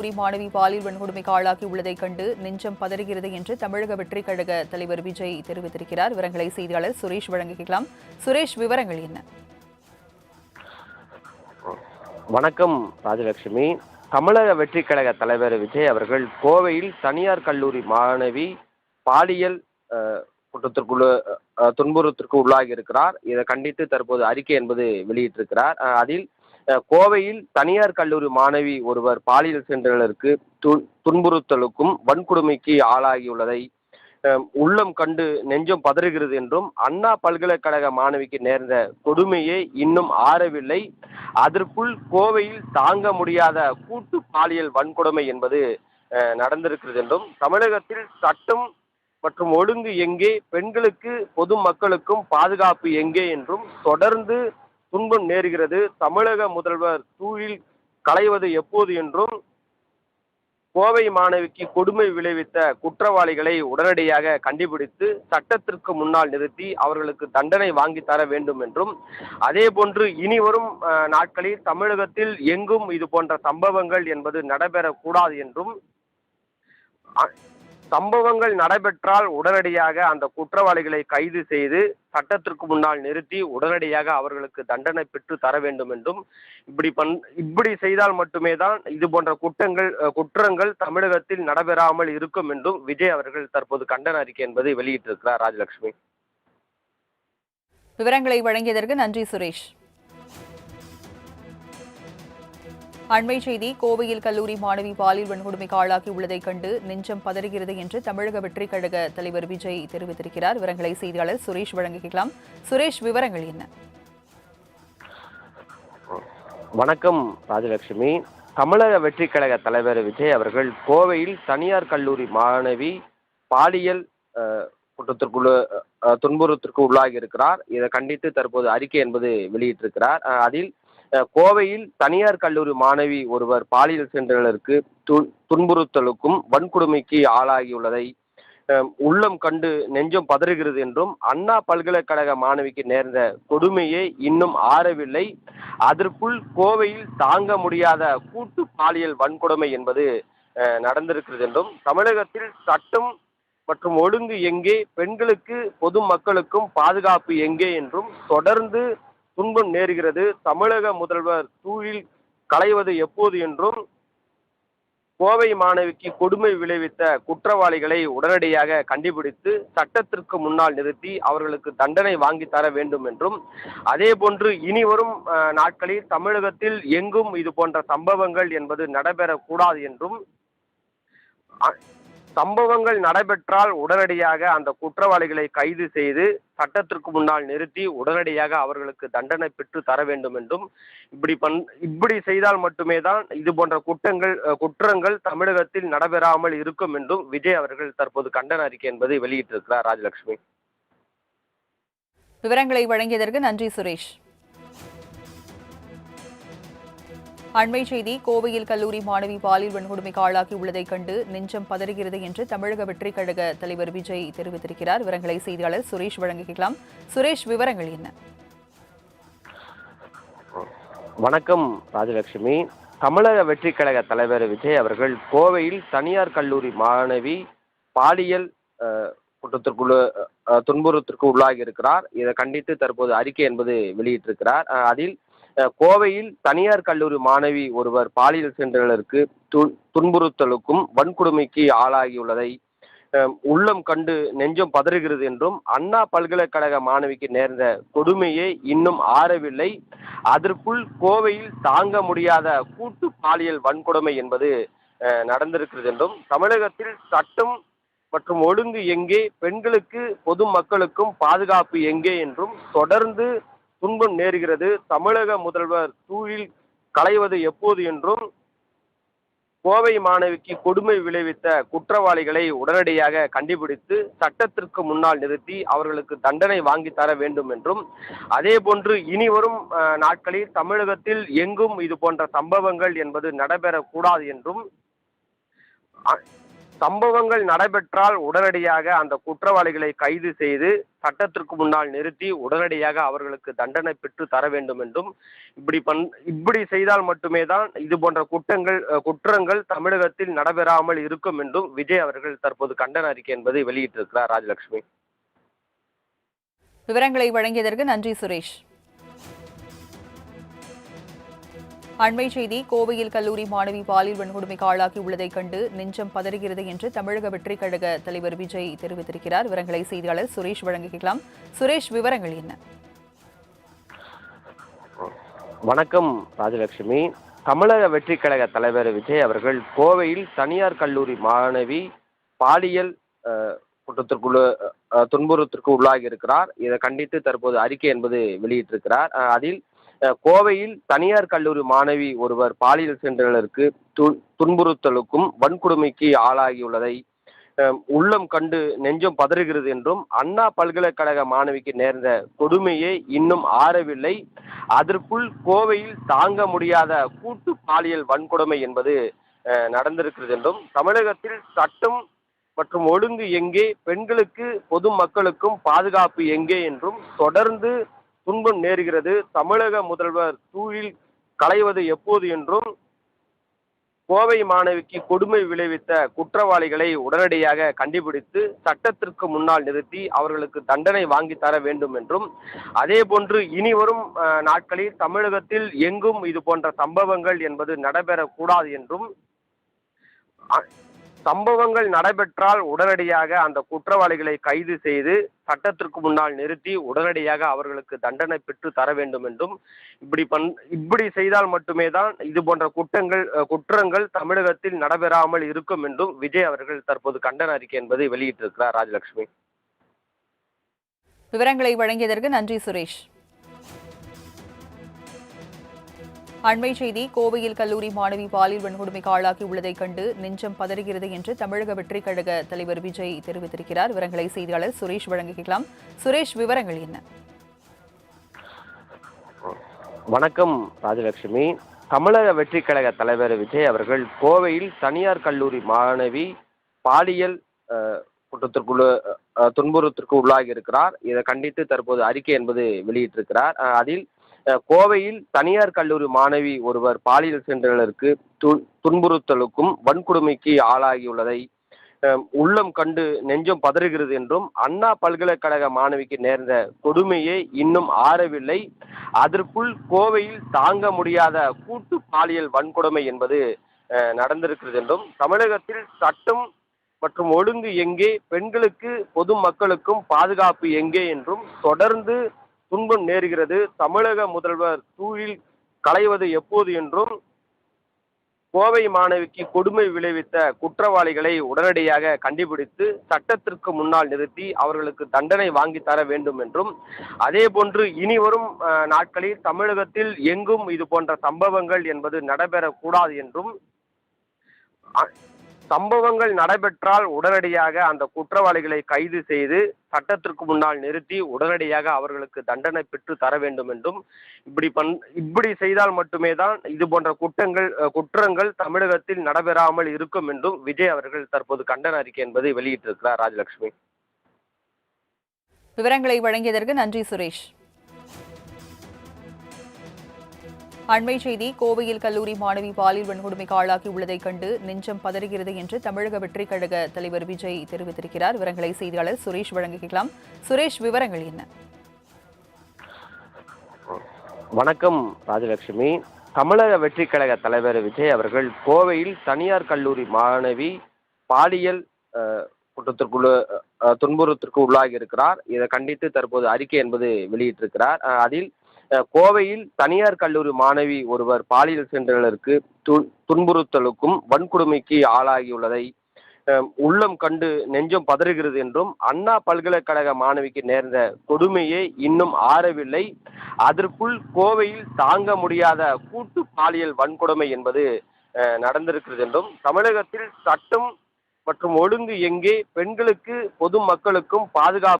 கல்லூரி மாணவி பாலியல் வன்கொடுமைக்கு ஆளாகி உள்ளதைக் கண்டு நெஞ்சம் பதறுகிறது என்று தமிழக வெற்றிக் கழக தலைவர் விஜய் தெரிவித்திருக்கிறார். விவரங்களை செய்தியாளர் சுரேஷ் வழங்கிக்கலாம். சுரேஷ் விவரங்கள் என்ன? வணக்கம் ராஜலட்சுமி. தமிழக வெற்றி கழக தலைவர் விஜய் அவர்கள் கோவையில் தனியார் கல்லூரி மாணவி பாலியல் குற்றத்திற்குள்ள அஹ், துன்புறுத்திற்கு உள்ளாகி இருக்கிறார் இதை கண்டித்து தற்போது அறிக்கை என்பது வெளியிட்டிருக்கிறார். அதில் கோவையில் தனியார் கல்லூரி மாணவி ஒருவர் பாலியல் சென்றலருக்கு து துன்புறுத்தலுக்கும் வன்கொடுமைக்கு ஆளாகியுள்ளதை உள்ளம் கண்டு நெஞ்சம் பதறுகிறது என்றும் அண்ணா பல்கலைக்கழக மாணவிக்கு நேர்ந்த கொடுமையே இன்னும் ஆறவில்லை. அதற்குள் கோவையில் தாங்க முடியாத கூட்டு பாலியல் வன்கொடுமை என்பது நடந்திருக்கிறது என்றும் தமிழகத்தில் சட்டம் மற்றும் ஒழுங்கு எங்கே பெண்களுக்கு பொது மக்களுக்கும் பாதுகாப்பு எங்கே என்றும் தொடர்ந்து துன்பம் நேருகிறது. தமிழக முதல்வர் தூழில் களைவது எப்போது என்றும் கோவை மாணவிக்கு கொடுமை விளைவித்த குற்றவாளிகளை உடனடியாக கண்டுபிடித்து சட்டத்திற்கு முன்னால் நிறுத்தி அவர்களுக்கு தண்டனை வாங்கி தர வேண்டும் என்றும் அதே போன்று இனி வரும் நாட்களில் தமிழகத்தில் எங்கும் இது போன்ற சம்பவங்கள் என்பது நடைபெறக்கூடாது என்றும் சம்பவங்கள் நடைபெற்றால் உடனடியாக அந்த குற்றவாளிகளை கைது செய்து சட்டத்திற்கு முன்னால் நிறுத்தி உடனடியாக அவர்களுக்கு தண்டனை பெற்று தர வேண்டும் என்றும் இப்படி பண் இப்படி செய்தால் மட்டுமே தான் இது போன்ற குற்றங்கள் குற்றங்கள் தமிழகத்தில் நடைபெறாமல் இருக்கும் என்றும் விஜய் அவர்கள் தற்போது கண்டன அறிக்கை என்பதை வெளியிட்டிருக்கிறார் ராஜலட்சுமி. விவரங்களை வழங்கியதற்கு நன்றி சுரேஷ். அண்மை செய்தி கோவையில் கல்லூரி மாணவி பாலியல் வன்கொடுமைக்கு ஆளாகி உள்ளதைக் கண்டு நெஞ்சம் பதறுகிறது என்று தமிழக வெற்றிக் கழக தலைவர் விஜய் தெரிவித்திருக்கிறார். விவரங்களை செய்தியாளர் சுரேஷ் வழங்கிக்கலாம் சுரேஷ் விவரங்கள் என்ன? வணக்கம் ராஜலட்சுமி. தமிழக வெற்றி கழக தலைவர் விஜய் அவர்கள் கோவையில் தனியார் கல்லூரி மாணவி பாலியல் குற்றத்திற்குள்ள அஹ், துன்புறுத்திற்கு உள்ளாகி இருக்கிறார் இதை கண்டித்து தற்போது அறிக்கை என்பது வெளியிட்டிருக்கிறார். அதில் கோவையில் தனியார் கல்லூரி மாணவி ஒருவர் பாலியல் சென்றலருக்கு து துன்புறுத்தலுக்கும் வன்கொடுமைக்கு ஆளாகியுள்ளதை உள்ளம் கண்டு நெஞ்சம் பதறுகிறது என்றும் அண்ணா பல்கலைக்கழக மாணவிக்கு நேர்ந்த கொடுமையே இன்னும் ஆறவில்லை. அதற்குள் கோவையில் தாங்க முடியாத கூட்டு பாலியல் வன்கொடுமை என்பது நடந்திருக்கிறது என்றும் தமிழகத்தில் சட்டம் மற்றும் ஒழுங்கு எங்கே பெண்களுக்கு பொது மக்களுக்கும் பாதுகாப்பு எங்கே என்றும் தொடர்ந்து துன்பம் நேருகிறது. தமிழக முதல்வர் தூயில் களைவது எப்போது என்றும் கோவை மாணவிக்கு கொடுமை விளைவித்த குற்றவாளிகளை உடனடியாக கண்டுபிடித்து சட்டத்திற்கு முன்னால் நிறுத்தி அவர்களுக்கு தண்டனை வாங்கி தர வேண்டும் என்றும். அதே போன்று இனி வரும் நாட்களில் தமிழகத்தில் எங்கும் இது போன்ற சம்பவங்கள் என்பது நடைபெறக்கூடாது என்றும் சம்பவங்கள் நடைபெற்றால் உடனடியாக அந்த குற்றவாளிகளை கைது செய்து சட்டத்திற்கு முன்னால் நிறுத்தி உடனடியாக அவர்களுக்கு தண்டனை பெற்று தர வேண்டும் என்றும் இப்படி பண் இப்படி செய்தால் மட்டுமே தான் இது போன்ற குற்றங்கள் குற்றங்கள் தமிழகத்தில் நடைபெறாமல் இருக்கும் என்றும் விஜய் அவர்கள் தற்போது கண்டன அறிக்கை என்பதை வெளியிட்டிருக்கிறார் ராஜலட்சுமி. விவரங்களை வழங்கியதற்கு நன்றி சுரேஷ். அண்மை செய்தி கோவையில் கல்லூரி மாணவி பாலியல் வன்கொடுமைக்கு ஆளாகி உள்ளதைக் கண்டு நெஞ்சம் பதறுகிறது என்று தமிழக வெற்றிக் கழக தலைவர் விஜய் தெரிவித்திருக்கிறார். விவரங்களை செய்தியாளர் சுரேஷ் வழங்கிக்கலாம் சுரேஷ் விவரங்கள் என்ன? வணக்கம் ராஜலட்சுமி. தமிழக வெற்றிக் கழக தலைவர் விஜய் அவர்கள் கோவையில் தனியார் கல்லூரி மாணவி பாலியல் குற்றத்திற்குள்ள அஹ், துன்புறுத்திற்கு உள்ளாகி இருக்கிறார் இதை கண்டித்து தற்போது அறிக்கை என்பது வெளியிட்டிருக்கிறார். அதில் கோவையில் தனியார் கல்லூரி மாணவி ஒருவர் பாலியல் சென்றலருக்கு து துன்புறுத்தலுக்கும் வன்கொடுமைக்கு ஆளாகியுள்ளதை உள்ளம் கண்டு நெஞ்சம் பதறுகிறது என்றும் அண்ணா பல்கலைக்கழக மாணவிக்கு நேர்ந்த கொடுமையே இன்னும் ஆறவில்லை. அதற்குள் கோவையில் தாங்க முடியாத கூட்டு பாலியல் வன்கொடுமை என்பது நடந்திருக்கிறது என்றும் தமிழகத்தில் சட்டம் மற்றும் ஒழுங்கு எங்கே பெண்களுக்கு பொது மக்களுக்கும் பாதுகாப்பு எங்கே என்றும் தொடர்ந்து துன்பம் நேருகிறது. தமிழக முதல்வர் தூழில் களைவது எப்போது என்றும் கோவை மாணவிக்கு கொடுமை விளைவித்த குற்றவாளிகளை உடனடியாக கண்டுபிடித்து சட்டத்திற்கு முன்னால் நிறுத்தி அவர்களுக்கு தண்டனை வாங்கி தர வேண்டும் என்றும் அதே போன்று இனி வரும் நாட்களில் தமிழகத்தில் எங்கும் இது போன்ற சம்பவங்கள் என்பது நடைபெறக்கூடாது என்றும் சம்பவங்கள் நடைபெற்றால் உடனடியாக அந்த குற்றவாளிகளை கைது செய்து சட்டத்திற்கு முன்னால் நிறுத்தி உடனடியாக அவர்களுக்கு தண்டனை பெற்று தர வேண்டும் என்றும் இப்படி பண் இப்படி செய்தால் மட்டுமே தான் இது போன்ற குற்றங்கள் குற்றங்கள் தமிழகத்தில் நடைபெறாமல் இருக்கும் என்றும் விஜய் அவர்கள் தற்போது கண்டன அறிக்கை என்பதை வெளியிட்டிருக்கிறார் ராஜலட்சுமி. விவரங்களை வழங்கியதற்கு நன்றி சுரேஷ். அண்மை செய்தி கோவையில் கல்லூரி மாணவி பாலியல் வன்கொடுமைக்கு ஆளாகி உள்ளதைக் கண்டு நெஞ்சம் பதறுகிறது என்று தமிழக வெற்றிக் கழக தலைவர் விஜய் தெரிவித்திருக்கிறார். விவரங்களை செய்தியாளர் சுரேஷ் வழங்கிக்கலாம். சுரேஷ் விவரங்கள் என்ன? வணக்கம் ராஜலட்சுமி. தமிழக வெற்றி கழக தலைவர் விஜய் அவர்கள் கோவையில் தனியார் கல்லூரி மாணவி பாலியல் குற்றத்திற்குள்ள துன்புறுத்திற்கு உள்ளாகி இருக்கிறார் இதை கண்டித்து தற்போது அறிக்கை என்பது வெளியிட்டிருக்கிறார். அதில் கோவையில் தனியார் கல்லூரி மாணவி ஒருவர் பாலியல் சென்றலருக்கு து துன்புறுத்தலுக்கும் வன்கொடுமைக்கு ஆளாகியுள்ளதை உள்ளம் கண்டு நெஞ்சம் பதறுகிறது என்றும் அண்ணா பல்கலைக்கழக மாணவிக்கு நேர்ந்த கொடுமையே இன்னும் ஆறவில்லை. அதற்குள் கோவையில் தாங்க முடியாத கூட்டு பாலியல் வன்கொடுமை என்பது நடந்திருக்கிறது என்றும் தமிழகத்தில் சட்டம் மற்றும் ஒழுங்கு எங்கே பெண்களுக்கு பொதுமக்களுக்கும் பாதுகாப்பு எங்கே என்றும் தொடர்ந்து துன்பம் நேருகிறது. தமிழக முதல்வர் தூழில் களைவது எப்போது என்றும் கோவை மாணவிக்கு கொடுமை விளைவித்த குற்றவாளிகளை உடனடியாக கண்டுபிடித்து சட்டத்திற்கு முன்னால் நிறுத்தி அவர்களுக்கு தண்டனை வாங்கி தர வேண்டும் என்றும். அதே போன்று இனி வரும் நாட்களில் தமிழகத்தில் எங்கும் இது போன்ற சம்பவங்கள் என்பது நடைபெறக்கூடாது என்றும் சம்பவங்கள் நடைபெற்றால் உடனடியாக அந்த குற்றவாளிகளை கைது செய்து சட்டத்திற்கு முன்னால் நிறுத்தி உடனடியாக அவர்களுக்கு தண்டனை பெற்று தர வேண்டும் என்றும் இப்படி பண் இப்படி செய்தால் மட்டுமே தான் இது போன்ற குற்றங்கள் குற்றங்கள் தமிழகத்தில் நடைபெறாமல் இருக்கும் என்றும் விஜய் அவர்கள் தற்போது கண்டன அறிக்கை என்பதை வெளியிட்டிருக்கிறார் ராஜலட்சுமி. விவரங்களை வழங்கியதற்கு நன்றி சுரேஷ். அண்மை செய்தி கோவையில் கல்லூரி மாணவி பாலியல் வன்கொடுமைக்கு ஆளாகி உள்ளதைக் கண்டு நெஞ்சம் பதறுகிறது என்று தமிழக வெற்றிக் கழக தலைவர் விஜய் தெரிவித்திருக்கிறார். விவரங்களை செய்தியாளர் சுரேஷ் வழங்கிக்கலாம். சுரேஷ் விவரங்கள் என்ன? வணக்கம் ராஜலட்சுமி. தமிழக வெற்றிக் கழக தலைவர் விஜய் அவர்கள் கோவையில் தனியார் கல்லூரி மாணவி பாலியல் குற்றத்திற்குள்ள துன்புறுத்திற்கு உள்ளாகி இருக்கிறார் இதை கண்டித்து தற்போது அறிக்கை என்பது வெளியிட்டிருக்கிறார். அதில் கோவையில் தனியார் கல்லூரி மாணவி ஒருவர் பாலியல் சென்றலருக்கு து துன்புறுத்தலுக்கும் வன்கொடுமைக்கு ஆளாகியுள்ளதை உள்ளம் கண்டு நெஞ்சம் பதறுகிறது என்றும் அண்ணா பல்கலைக்கழக மாணவிக்கு நேர்ந்த கொடுமையே இன்னும் ஆறவில்லை. அதற்குள் கோவையில் தாங்க முடியாத கூட்டு பாலியல் வன்கொடுமை என்பது நடந்திருக்கிறது என்றும் தமிழகத்தில் சட்டம் மற்றும் ஒழுங்கு எங்கே பெண்களுக்கு பொதுமக்களுக்கும் பாதுகாப்பு எங்கே என்றும் தொடர்ந்து துன்பம் நேருகிறது. தமிழக முதல்வர் தூழில் களைவது எப்போது என்றும் கோவை மாணவிக்கு கொடுமை விளைவித்த குற்றவாளிகளை உடனடியாக கண்டுபிடித்து சட்டத்திற்கு முன்னால் நிறுத்தி அவர்களுக்கு தண்டனை வாங்கி தர வேண்டும் என்றும் அதே போன்று இனி வரும் நாட்களில் தமிழகத்தில் எங்கும் இது போன்ற சம்பவங்கள் என்பது நடைபெறக்கூடாது என்றும் சம்பவங்கள் நடைபெற்றால் உடனடியாக அந்த குற்றவாளிகளை கைது செய்து சட்டத்திற்கு முன்னால் நிறுத்தி உடனடியாக அவர்களுக்கு தண்டனை பெற்று தர வேண்டும் என்றும் இப்படி பண் இப்படி செய்தால் மட்டுமே தான் இது போன்ற குற்றங்கள் குற்றங்கள் தமிழகத்தில் நடைபெறாமல் இருக்கும் என்றும் விஜய் அவர்கள் தற்போது கண்டன அறிக்கை என்பதை வெளியிட்டிருக்கிறார் ராஜலட்சுமி. விவரங்களை வழங்கியதற்கு நன்றி சுரேஷ். அண்மை செய்தி கோவையில் கல்லூரி மாணவி பாலியல் வன்கொடுமைக்கு ஆளாகி உள்ளதைக் கண்டு நெஞ்சம் பதறுகிறது என்று தமிழக வெற்றிக் கழக தலைவர் விஜய் தெரிவித்திருக்கிறார். விவரங்களை செய்தியாளர் சுரேஷ் வழங்கிக்கலாம். சுரேஷ் விவரங்கள் என்ன? வணக்கம் ராஜலட்சுமி. தமிழக வெற்றி கழக தலைவர் விஜய் அவர்கள் கோவையில் தனியார் கல்லூரி மாணவி பாலியல் குற்றத்திற்குள்ள துன்புறுத்திற்கு உள்ளாகி இருக்கிறார் இதை கண்டித்து தற்போது அறிக்கை என்பது வெளியிட்டிருக்கிறார். அதில் கோவையில் தனியார் கல்லூரி மாணவி ஒருவர் பாலியல் சென்றலருக்கு து துன்புறுத்தலுக்கும் வன்கொடுமைக்கு ஆளாகியுள்ளதை உள்ளம் கண்டு நெஞ்சம் பதறுகிறது என்றும் அண்ணா பல்கலைக்கழக மாணவிக்கு நேர்ந்த கொடுமையே இன்னும் ஆறவில்லை. அதற்குள் கோவையில் தாங்க முடியாத கூட்டு பாலியல் வன்கொடுமை என்பது நடந்திருக்கிறது என்றும் தமிழகத்தில் சட்டம் மற்றும் ஒழுங்கு எங்கே பெண்களுக்கு பொதுமக்களுக்கும் பாதுகாப்பு